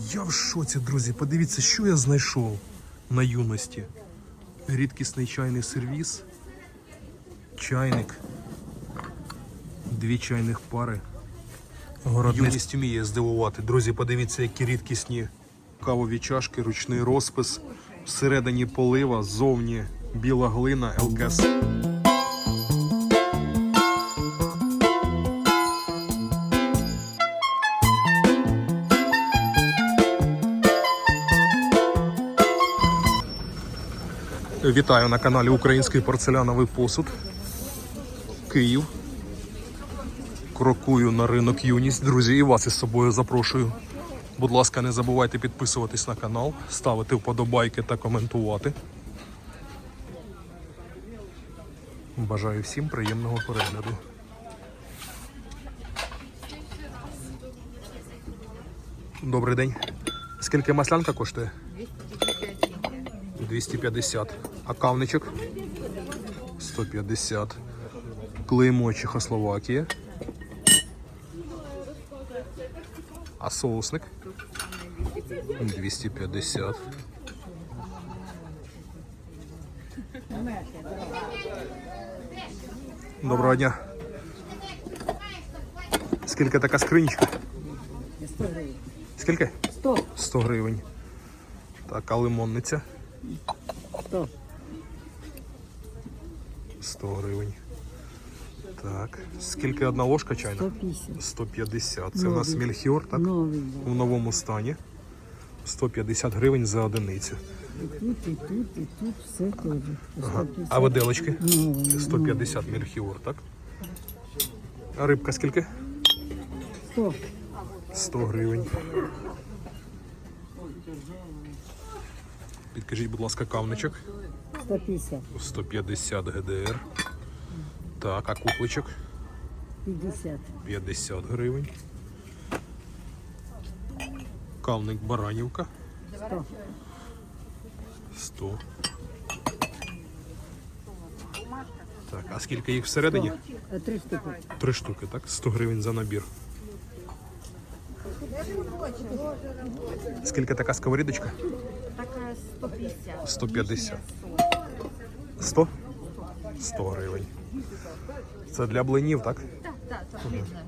Я в шоці, друзі. Подивіться, що я знайшов на юності. Рідкісний чайний сервіс, чайник, дві чайних пари. Юність вміє здивувати. Друзі, подивіться, які рідкісні кавові чашки, ручний розпис. Всередині полива, ззовні біла глина, ЛКС. Вітаю на каналі Український порцеляновий посуд. Київ. Крокую на ринок Юність. Друзі, і вас із собою запрошую. Будь ласка, не забувайте підписуватись на канал, ставити вподобайки та коментувати. Бажаю всім приємного перегляду. Добрий день. Скільки маслянка коштує? 250. А кавничок? 150. Клеймо Чехословакія. А соусник? 250. Доброго дня. Скільки така скринічка? 100 гривень. Скільки? 100. 100 гривень. Так, а лимонниця? 100. 100 гривень. Так. Скільки одна ложка чайна? 150. 150. Це у нас Новий. мельхіор, так? Новий, да. У новому стані. 150 гривень за одиницю. І тут, і тут, і тут все теж. Ага. А виделочки? Новий, 150 мельхіор, так? А рибка скільки? 100. 100 гривень. Підкажіть, будь ласка, кавничок. 150. 150 ГДР. Так, а кукличок? 50. 50 гривень. Кавник Баранівка 100. 100. Так, а скільки їх всередині? Три штуки. Три штуки, так? 100 гривень за набір. Скільки така сковорідочка? Такая 150. 150. 100? 100 гривень. Це для блинів, так? Да, да, так видно.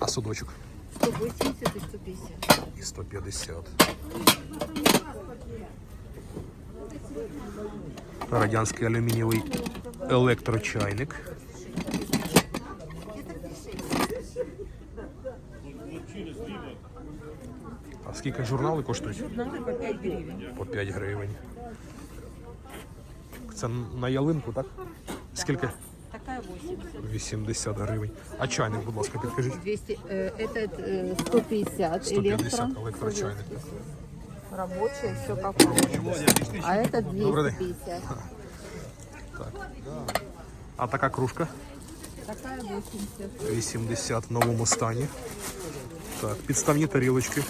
А судочок? 180 и 150. І 150. Радянський алюмінієвий електрочайник. А скільки журнали коштують? Надо по 5 гривен. По 5 гривень. Це на ялинку, так? Скільки? Такая 80. 80 гривень. А чайник, будь ласка, підкажіть. 200, э, этот э, 150, 150 электро, електрочайник. рабочий, все как положено. А это Добрый день. 250. А така кружка? Такая 80. 80 в новому стані. Так, підставні тарілочки.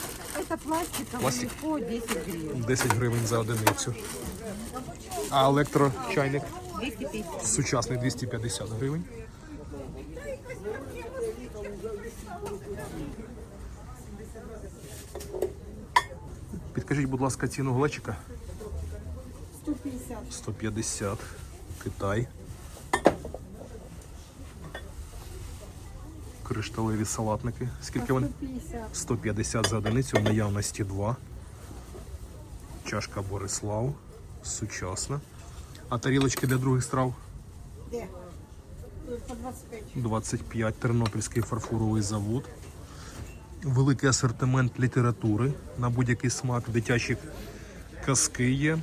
Это пластиковый, Пластик. по 10 гривен. 10 гривень за одиницю. А електрочайник 250. сучасний 250 гривень. Підкажіть, будь ласка, ціну глечика. 150. 150. Китай. Кришталеві салатники. Скільки вони? 150. 150 за одиницю, в наявності 2. Чашка Борислав. Сучасна. А тарілочки для других страв? Де? По 25. 25. Тернопільський фарфоровий завод. Великий асортимент літератури на будь-який смак. Дитячі казки є.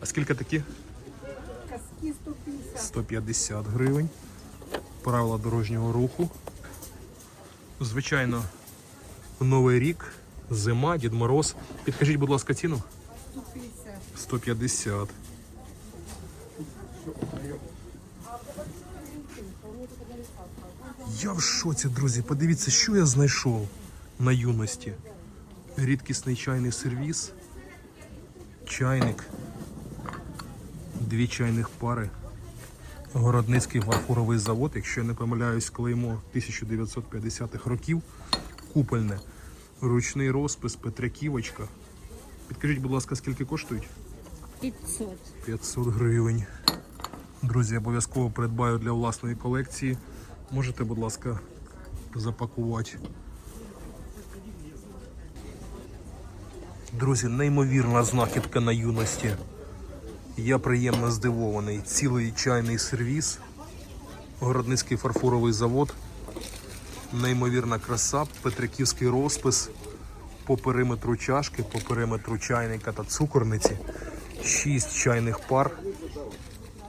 А скільки такі? Казки 150. 150 гривень. Правила дорожнього руху. Звичайно, Новий рік, зима, Дід Мороз. Підкажіть, будь ласка, ціну? 150. 150. Я в шоці, друзі. Подивіться, що я знайшов на юності. Рідкісний чайний сервіс, чайник, дві чайних пари. Городницький фарфоровий завод, якщо я не помиляюсь, клеймо 1950-х років, купольне. Ручний розпис, Петряківочка. Підкажіть, будь ласка, скільки коштують? 500. 500 гривень. Друзі, обов'язково придбаю для власної колекції. Можете, будь ласка, запакувати. Друзі, неймовірна знахідка на юності. Я приємно здивований. Цілий чайний сервіс. Городницький фарфоровий завод. Неймовірна краса, петриківський розпис по периметру чашки, по периметру чайника та цукорниці. Шість чайних пар.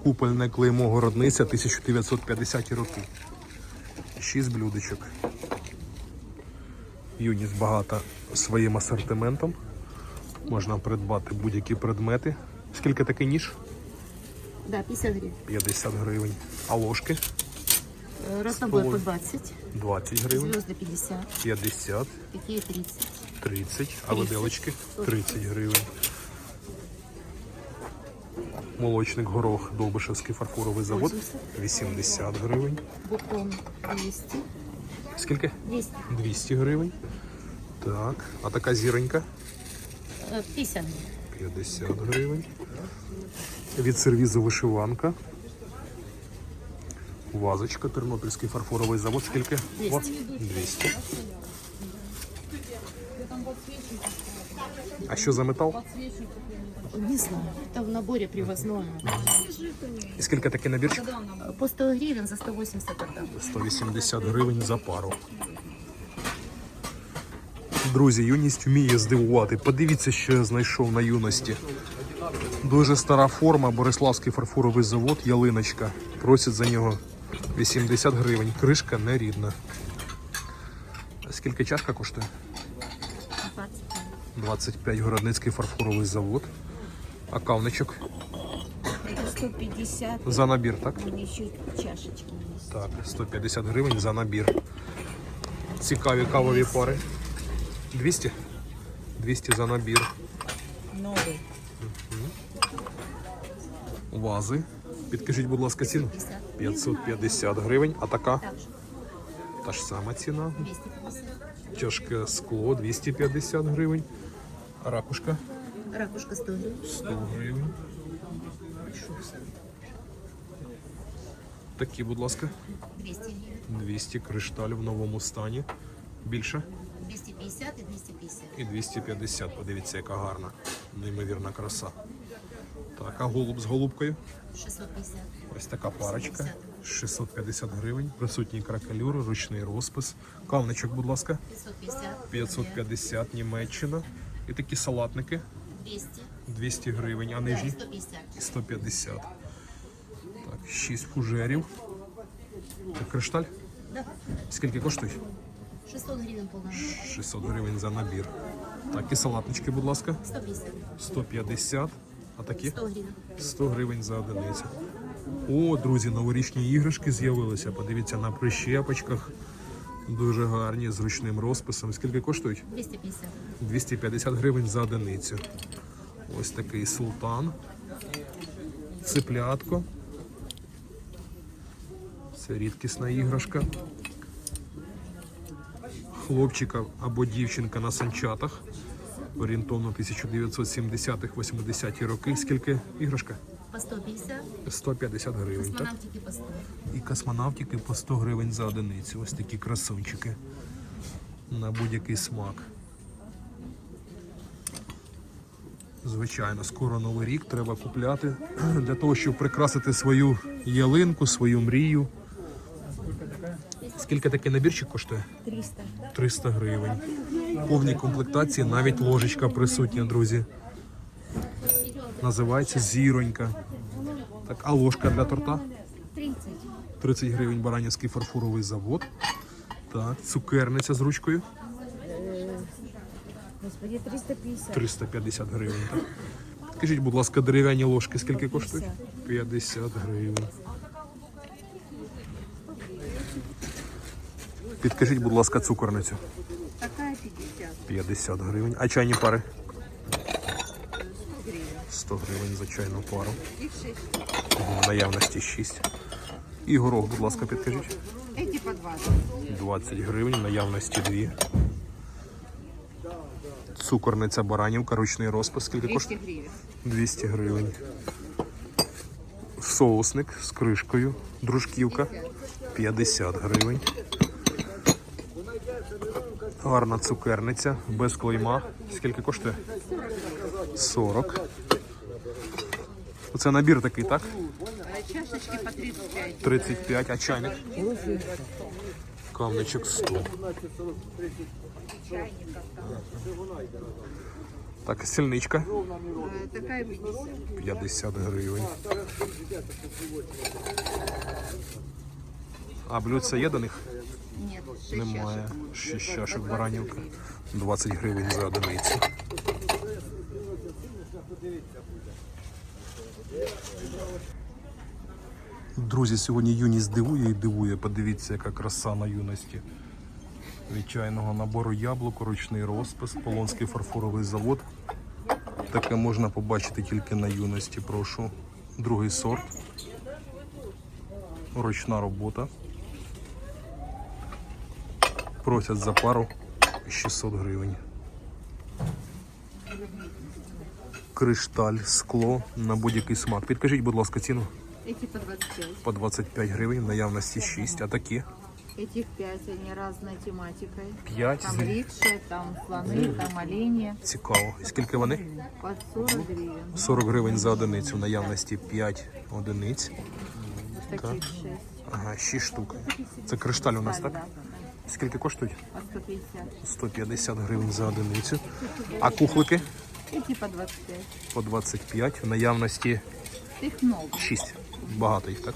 Купольне клеймо городниця 1950 роки. Шість блюдечок. Юність багата своїм асортиментом. Можна придбати будь-які предмети. Скільки такий ніж? Да, 50 гривен. 50 гривень. А ложки? Э, Разнобой по 20. 20 гривень. Звезды 50. 50, Такие 30. 30, а виделочки 30 гривень. Молочник горох, Довбишевський фарфоровий завод 80 гривень. Букон 200. Скільки? 200. 200 гривень. Так, а така зіронька Э, 50 гривен. 50 гривень. Від сервізу вишиванка. Вазочка, Тернопільський фарфоровий завод. Скільки? 200. 200. А що за метал? Не знаю. Это в наборе привозное. І скільки такий набірчик? По 100 гривен за 180 отдам. 180 гривень за пару. Друзі, юність вміє здивувати. Подивіться, що я знайшов на юності. Дуже стара форма, Бориславський фарфоровий завод, ялиночка. Просять за нього 80 гривень. Кришка не рідна. Скільки чашка коштує? 20. 25 Городницький фарфоровий завод. А кавничок 150. за набір, так? Чашечки. Так, 150 гривень за набір. Цікаві кавові пари. 200? 200 за набір. Новый. Вази. Підкажіть, будь ласка, ціну. 550 гривень. А така? Та ж сама ціна. Тяжке скло 250 гривень. А Ракушка Ракушка 100 гривен. 100 гривень. Такі, будь ласка, 200 200 кришталь в новому стані. Більше? 250 и 250. І 250. Подивіться, яка гарна, неймовірна краса. Так, а голуб з голубкою? 650. Ось така парочка. 650 гривень. Присутній кракелюр, ручний розпис. Кавничок, будь ласка, 550. 550 Німеччина. І такі салатники 200. 200 гривень, а нижні 150. 150. Так, 6 фужерів. Це кришталь. Да. Скільки коштують? 600 гривен полная. 600 гривень за набір. Так, і салатнички, будь ласка, 150. 150. А такі? 100 гривен. 100 гривень за одиницю. О, друзі, новорічні іграшки з'явилися. Подивіться на прищепочках. Дуже гарні, з ручним розписом. Скільки коштують? 250. 250 гривень за одиницю. Ось такий султан. Циплятко. Це рідкісна іграшка. Хлопчика або дівчинка на санчатах. Орієнтовно 1970-80-ті роки. Скільки іграшка? По 150. 150 гривень. Так? Космонавтики по 100. І космонавтики по 100 гривень за одиницю. Ось такі красунчики. На будь-який смак. Звичайно, скоро новий рік треба купляти для того, щоб прикрасити свою ялинку, свою мрію. Скільки такий набірчик коштує? 300. 300 гривень. В повній комплектації навіть ложечка присутня, друзі. Називається зіронька. Так, а ложка для торта? 30. 30 гривень Баранівський фарфоровий завод. Так, цукерниця з ручкою Господи, 350. 350 гривень. Так. Скажіть, будь ласка, дерев'яні ложки скільки коштують? 50 гривень. Підкажіть, будь ласка, цукорницю. Такая 50. 50 гривень. А чайні пари? 100 гривень за чайну пару. Их 6. В наявності 6. І горох, будь ласка, підкажіть. Эти по 20. 20 гривень, наявності 2. Цукорниця баранівка, ручний розпис. Скільки 200 коштує? 200 гривень. Соусник з кришкою. Дружківка 50 гривень. Гарна цукерниця без клейма. Скільки коштує? 40. Це набір такий, так? Чашечки по 35. 35, а чайник? Камничок 100. Так, сільничка Э, 50. 50 гривень. А блюдце є до них? Нет, 6 Немає. 6 чашок баранівка. 20 гривень за одиницю. Друзі, сьогодні юність дивує і дивує. Подивіться, яка краса на юності. Від чайного набору яблук, ручний розпис, Полонський фарфоровий завод. Таке можна побачити тільки на юності. Прошу. Другий сорт. Ручна робота Просять за пару 600 гривень. Кришталь, скло на будь-який смак. Підкажіть, будь ласка, ціну Эти по 25. по 25 гривень, в наявності 6, а такі Этих 5, они разной тематикой. 5. Там рикши, там слоны, там олени. Цікаво. І Скільки вони? Под 40 гривен. 40 гривень за одиницю, в наявності 5 одиниць. Таких 6. Ага, 6 штук. Це кришталь у нас, Да, так? да, Скільки коштують? По 150. 150 гривень за одиницю. А кухлики Эти по 25. по 25, в наявності Их много. 6. Багато їх, так?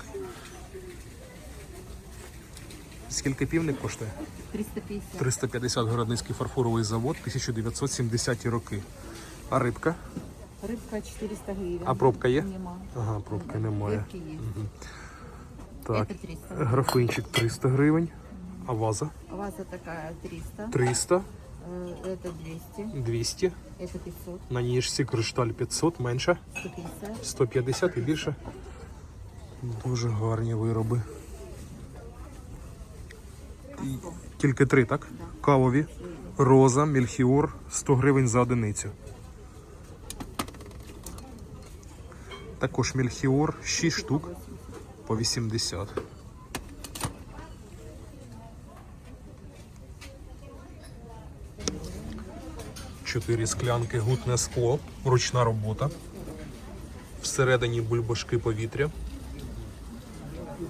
Скільки півник коштує? 350. 350 Городницький фарфоровий завод, 1970 роки. А рибка? Рыбка 400 гривен. А пробка є? Нема. Ага, пробки немає. Рыбки есть. Так, Это 300. графинчик 300 гривень. А ваза? Ваза такая 300. 300, Э, Это 200. 200. Это 500. На ніжці кришталь 500, менше. 150. 150 і більше. Дуже гарні вироби. І Тільки три, так? Кавові. Роза, мельхіор, 100 гривень за одиницю. Також мельхіор, 6 штук по 80. Чотири склянки, гутне скло, ручна робота. Всередині бульбашки повітря.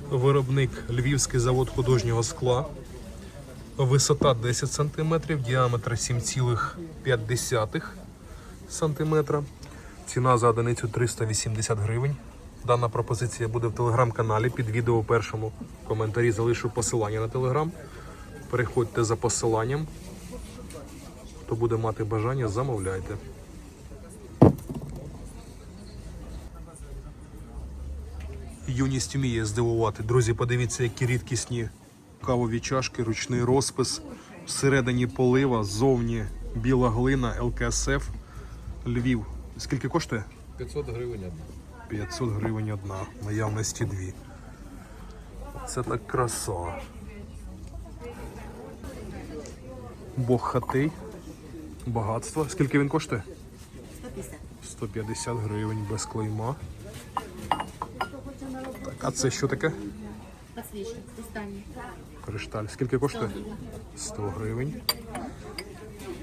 Виробник Львівський завод художнього скла. Висота 10 см, діаметр 7,5 см. Ціна за одиницю 380 гривень. Дана пропозиція буде в телеграм-каналі. Під відео першому коментарі залишу посилання на телеграм. Переходьте за посиланням. Хто буде мати бажання, замовляйте. Юність вміє здивувати. Друзі, подивіться, які рідкісні кавові чашки, ручний розпис. Всередині полива, ззовні біла глина, ЛКСФ, Львів. Скільки коштує? 500 гривень одна. 500 гривень одна, наявності дві. Це так краса. Бог хатей. Багатство. Скільки він коштує? 150. 150 гривень без клейма. Так, а це що таке? Подсвечник, кристальный. Кришталь. Скільки коштує? 100 гривень.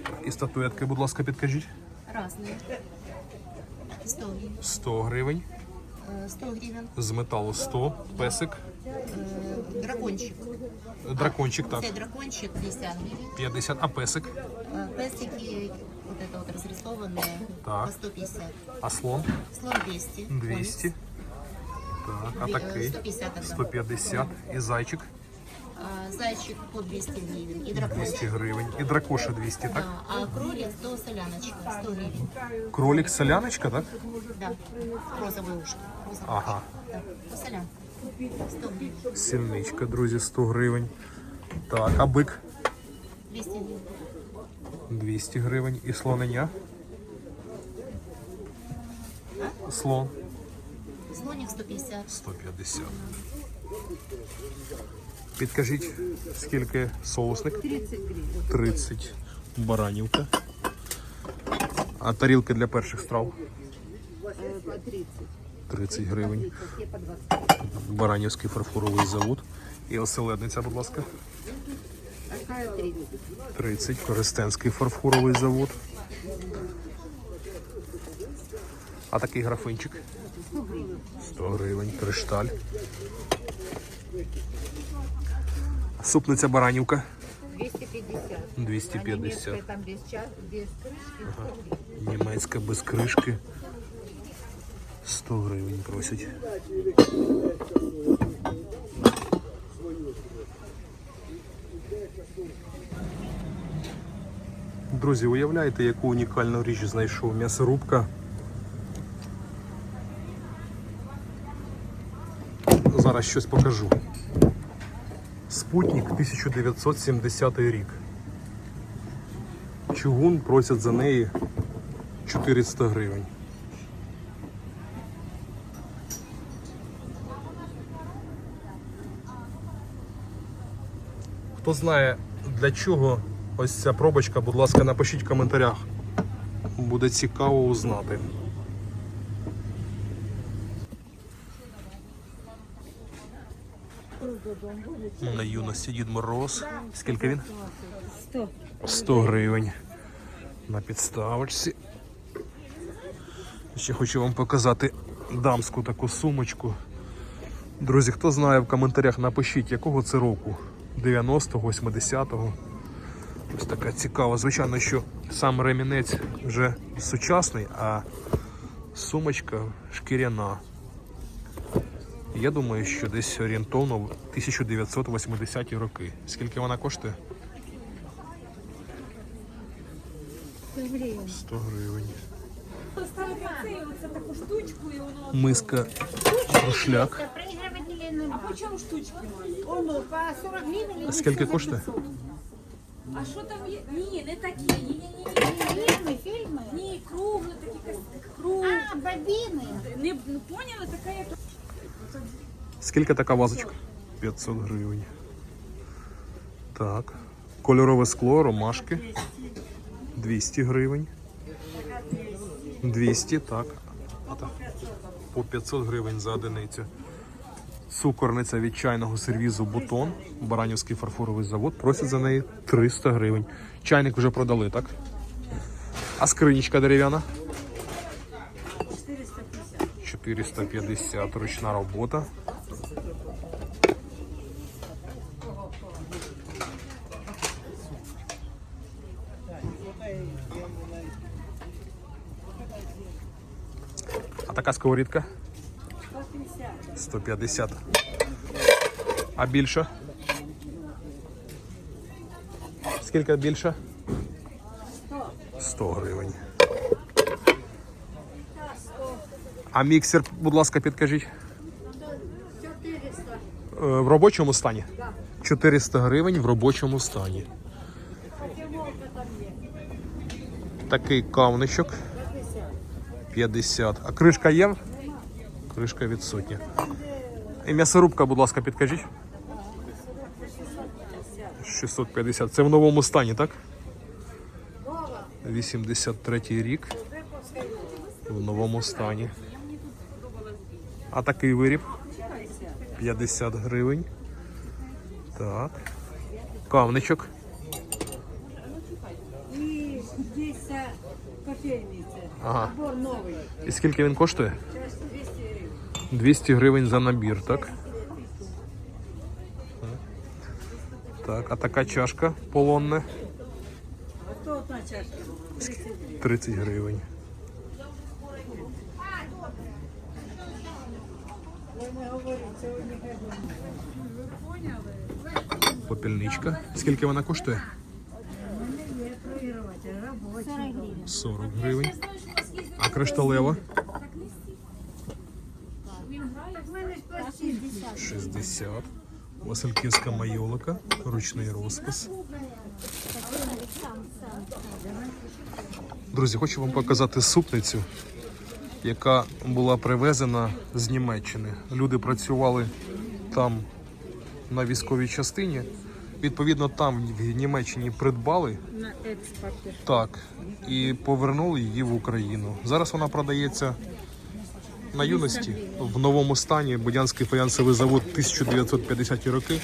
Так, І статуетки, будь ласка, підкажіть. Разные. 100 гривен. 100 гривень. Э, 100 гривен. З металу 100. Песик. Э, Дракончик. Дракончик, так. Цей дракончик 50 гривен. 50. А песик? Э, Пестики, вот это вот разрисованные, Так. по 150. А слон? Слон 200. 200. Так, а Две- э, такий? 150 одна. 150. І зайчик А, Зайчик по 200 гривен. И дракончик. 200 гривень. І дракоша 200, так? Да. А кролик 100 соляночка, 100 гривен. Кролик соляночка, так? Да. Розовые ушки. Розовые Ага. ушки. Да. По солян. 100. Сільничка, друзі, 100 гривень. Так, а бик 200 гривен. 200 гривень. І слонення? Слон Слоник 150. 150. Підкажіть, скільки соусник? 30 гривен. 30. Баранівка. А тарілки для перших страв Э, по 30. 30 гривень. Те по 20. Баранівський фарфоровий завод. І оселедниця, будь ласка. 30. 30. Коростенський фарфоровий завод. А такий графинчик? 100 гривень. Кришталь. Супниця Баранівка 250. 250. А немецкая там без, без 100 гривен. Німецька без кришки. 100 гривень просять. Друзі, уявляєте, яку унікальну річ знайшов м'ясорубка. Зараз щось покажу. Спутник 1970 рік. Чугун просять за неї 400 гривень. Хто знає для чого ось ця пробочка, будь ласка, напишіть в коментарях. Буде цікаво узнати. На юності Дід Мороз. Скільки він? 100. 100 гривень на підставочці. Ще хочу вам показати дамську таку сумочку. Друзі, хто знає в коментарях, напишіть, якого це року? 90-го, 80-го. Ось така цікава. Звичайно, що сам ремінець вже сучасний, а сумочка шкіряна. Я думаю, що десь орієнтовно в 1980-ті роки. Скільки вона коштує? 100 гривень. Миска рошляк. А по чому штучки? Оно, по 40 гривень. А скільки коштує? А що там є? Ні, не такі. Ні, ні, ні, ні. Фільми, фільми? Ні, круглі такі, як круг. А, бабіни. Не, не поняли, така як... Скільки така вазочка? 500 гривень. Так. Кольорове скло, ромашки. 200 гривень. 200, так. По 500 гривень за одиницю. Цукорниця від чайного сервізу Бутон. Баранівський фарфоровий завод. Просять за неї 300 гривень. Чайник вже продали, так? А скринічка дерев'яна? 450 ручна робота. Така сковорідка? 150. А більша? Скільки більша? 100 гривень. А міксер, будь ласка, підкажіть. 400. В робочому стані? 400 гривень в робочому стані. Такий кавничок. 50. А кришка є? Кришка відсутня. І м'ясорубка, будь ласка, підкажіть. 650. Це в новому стані, так? 83 рік. В новому стані. А такий виріб 50 гривень. Так. Кавничок. І здесь кофейниця. Ага. Набор новий. І скільки він коштує? Зараз 200 гривень. 200 гривень за набір, так? Так, а така чашка полонна А одна чашка. 30 гривень. Попільничка. Скільки вона коштує? 40 гривень. А кришталева? 60. Васильківська майолика, ручний розпис. Друзі, хочу вам показати супницю, яка була привезена з Німеччини. Люди працювали там на військовій частині Відповідно, там в Німеччині придбали На експорті. так і повернули її в Україну. Зараз вона продається на юності в новому стані. Будянський фаянсовий завод 1950 роки.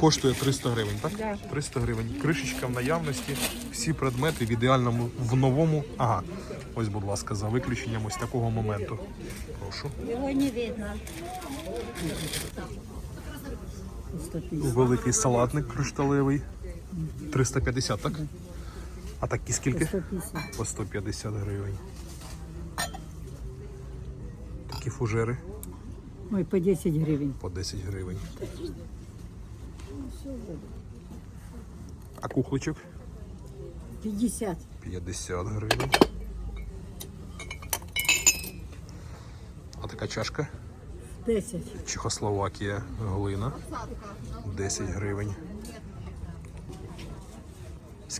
Коштує 300 гривень, так? 300 гривень. Кришечка в наявності, всі предмети в ідеальному в новому. Ага, ось, будь ласка, за виключенням ось такого моменту. Прошу. Його не видно. Великий салатник кришталевий. 350, так? А такі скільки? 150. По 150 гривень. Такі фужери Ой, по 10 гривень. по 10 гривень. А кухличок 50. 50 гривень. А така чашка 10. Чехословакія глина 10 гривень.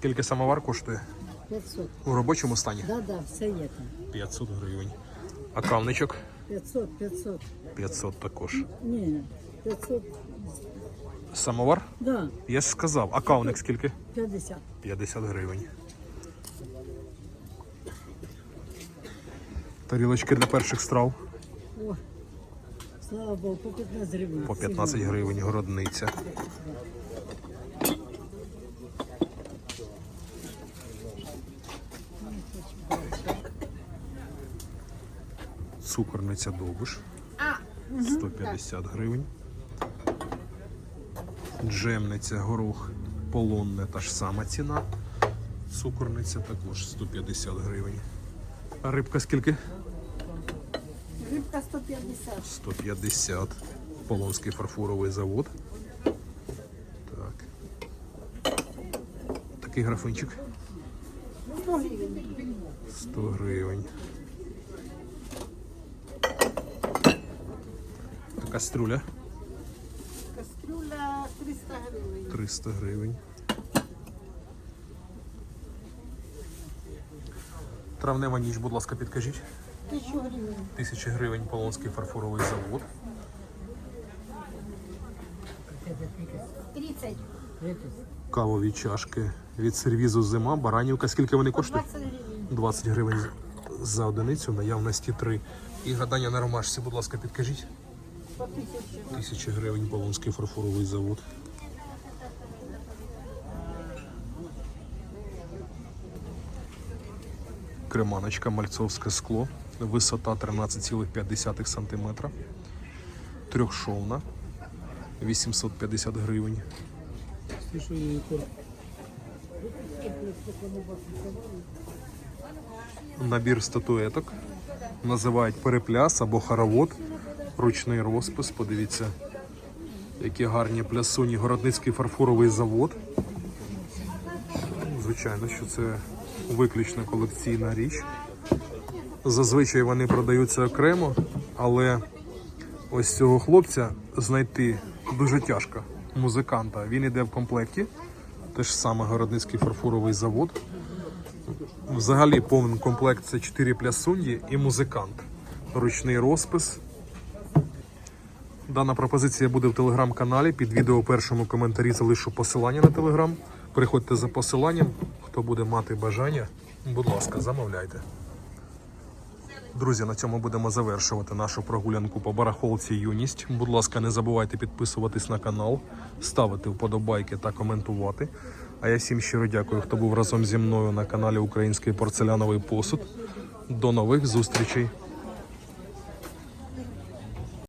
Скільки самовар коштує? 500. У робочому стані? Да, да, все є там. 500 гривень. А кавничок 500, 500. 500 також. Ні, 500. Самовар? Да, Я ж сказав, а кавник скільки? 50. 50 гривень. Тарілочки для перших страв О, слава Богу, по 15 гривень. по 15 гривень, городниця. Цукорниця довбиш 150 гривень. Джемниця горох полонне та ж сама ціна. Цукорниця також 150 гривень. А рибка скільки? Рибка 150. 150. Полонський фарфоровий завод. Так. Такий графинчик. 100 гривень. Така струля. Кастрюля 300 гривень. 300 гривень. Травнева ніч, будь ласка, підкажіть. 1000 гривень. Тисячі гривень Полонський фарфоровий завод. 30. Кавові чашки від сервізу зима, баранівка. Скільки вони коштують? 20 гривень. 20 гривень за одиницю, наявності 3. І гадання на ромашці, будь ласка, підкажіть. Тисячі гривень Полонський фарфоровий завод. Креманочка, мальцовське скло. Висота 13,5 см. Трьохшовна. 850 гривень. Набір статуеток. Називають перепляс або хоровод. Ручний розпис. Подивіться, які гарні плясуні. Городницький фарфоровий завод. Звичайно, що це виключно колекційна річ. Зазвичай вони продаються окремо, але ось цього хлопця знайти дуже тяжко. Музиканта. Він іде в комплекті. Те ж саме Городницький фарфоровий завод. Взагалі повний комплект це 4 плясуньї і музикант. Ручний розпис. Дана пропозиція буде в телеграм-каналі. Під відео першому коментарі залишу посилання на телеграм. Переходьте за посиланням. Хто буде мати бажання, будь ласка, замовляйте. Друзі, на цьому будемо завершувати нашу прогулянку по барахолці Юність. Будь ласка, не забувайте підписуватись на канал, ставити вподобайки та коментувати. А я всім щиро дякую, хто був разом зі мною на каналі Український порцеляновий посуд. До нових зустрічей!